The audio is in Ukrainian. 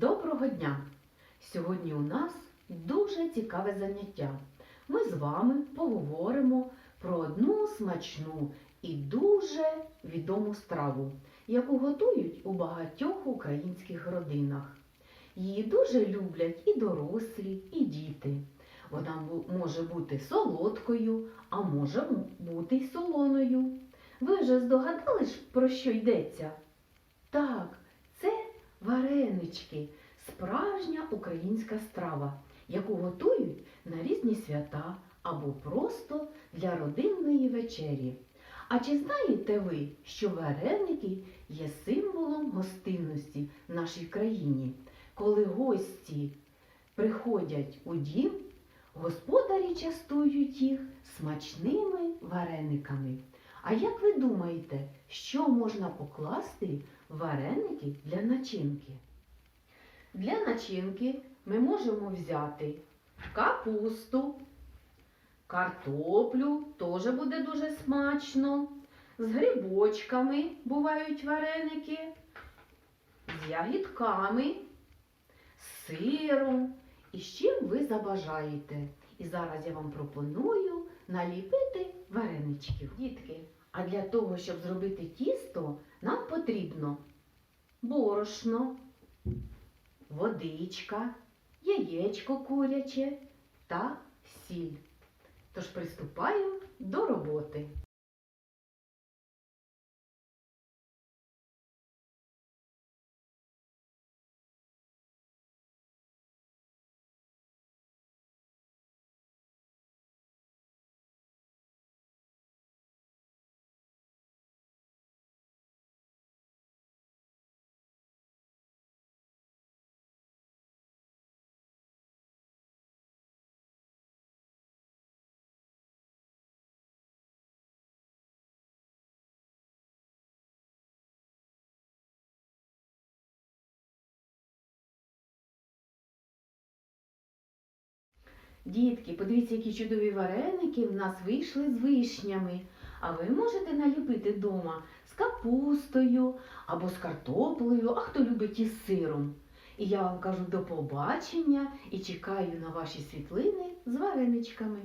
Доброго дня! Сьогодні у нас дуже цікаве заняття. Ми з вами поговоримо про одну смачну і дуже відому страву, яку готують у багатьох українських родинах. Її дуже люблять і дорослі, і діти. Вона може бути солодкою, а може бути й солоною. Ви вже здогадались, про що йдеться? Так, варенички, справжня українська страва, яку готують на різні свята або просто для родинної вечері. А чи знаєте ви, що вареники є символом гостинності в нашій країні? Коли гості приходять у дім, господарі частують їх смачними варениками. А як ви думаєте, що можна покласти в вареники для начинки? Для начинки ми можемо взяти капусту, картоплю, теж буде дуже смачно. З грибочками бувають вареники, з ягідками, з сиром і з чим ви забажаєте. І зараз я вам пропоную наліпити вареничків. Дітки, а для того, щоб зробити тісто, нам потрібно борошно, водичка, яєчко куряче та сіль. Тож приступаю до роботи. Дітки, подивіться, які чудові вареники в нас вийшли з вишнями. А ви можете наліпити вдома з капустою або з картоплею, а хто любить із сиром. І я вам кажу до побачення і чекаю на ваші світлини з вареничками.